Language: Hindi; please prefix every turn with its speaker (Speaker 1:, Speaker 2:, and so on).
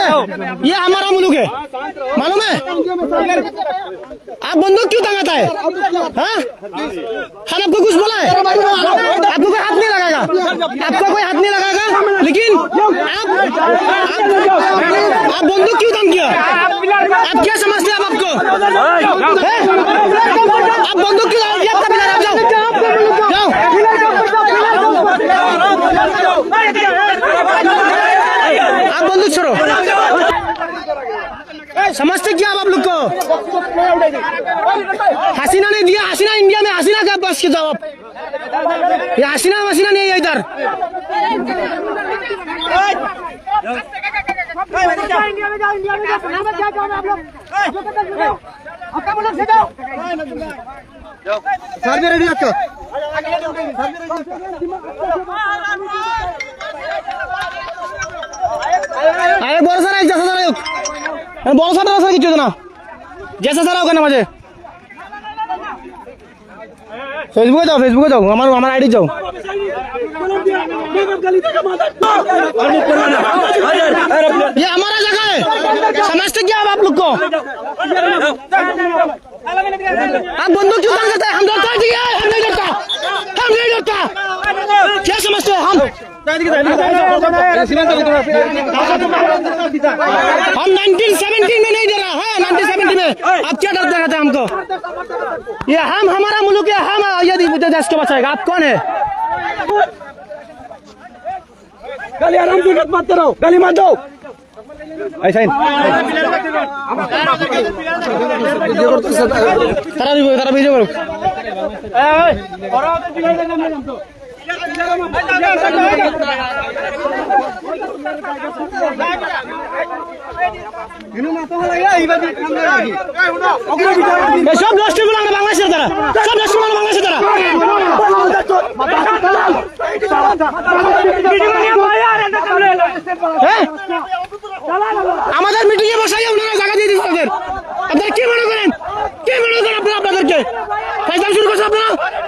Speaker 1: है। ये हमारा मुल्क है। मालूम है? आप बंदूक क्यों टंगाता है? हाँ? हम आपको कुछ बोला है? आपको कोई हाथ नहीं लगाएगा? आपको कोई हाथ नहीं लगाएगा? लेकिन आप आप बंदूक क्यों दम किया? आप क्या समझते हैं आप आपको? आप बंदूक क्यों आप आप बंदूक छोड़ो समझते क्या आप आप लोग को हसीना नहीं दिया हसीना इंडिया में हसीना का बस के जवाब ये हसीना वसीना नहीं है इधर
Speaker 2: इंडिया में जाओ इंडिया में जाओ यहाँ पर क्या काम है आप लोग जो करते हैं, जाओ। आपका मुल्क से जाओ
Speaker 1: सर भी रेडी रखो আরে বড় স্যার জেসা স্যার হোক বড় স্যার স্যার কিছু না জেসা স্যার ওখানে মাঝে ফেসবুকে যাও ফেসবুকে যাও আমার আমার আইডি যাও ये हमारा जगह है समझते क्या आप आप लोग को आप बंदूक क्यों करते हैं हम डरता है हम नहीं डरता हम नहीं डरता क्या समझते हैं हम हम नाइनटीन सेवेंटी में नहीं दे रहा है नाइनटीन सेवेंटी में अब क्या डर दे हमको ये हम हमारा मुल्क है हम यदि देश को बचाएगा आप कौन है
Speaker 3: गली आराम से मत करो गली मत दो
Speaker 1: ऐसा तारा भी तारा भी जो करो সব দশটি গুলো আমরা বাংলাদেশের দ্বারা। সব দশটি গুলো বাংলাদেশের দ্বারা। হ্যাঁ? আমাদের মিটিং বসাই ওনারা জায়গা দিয়ে দিচ্ছে তাদের আপনারা কি মনে করেন? কি মনে করেন আপনারা আপনাদেরকে? শুরু করছে আপনারা?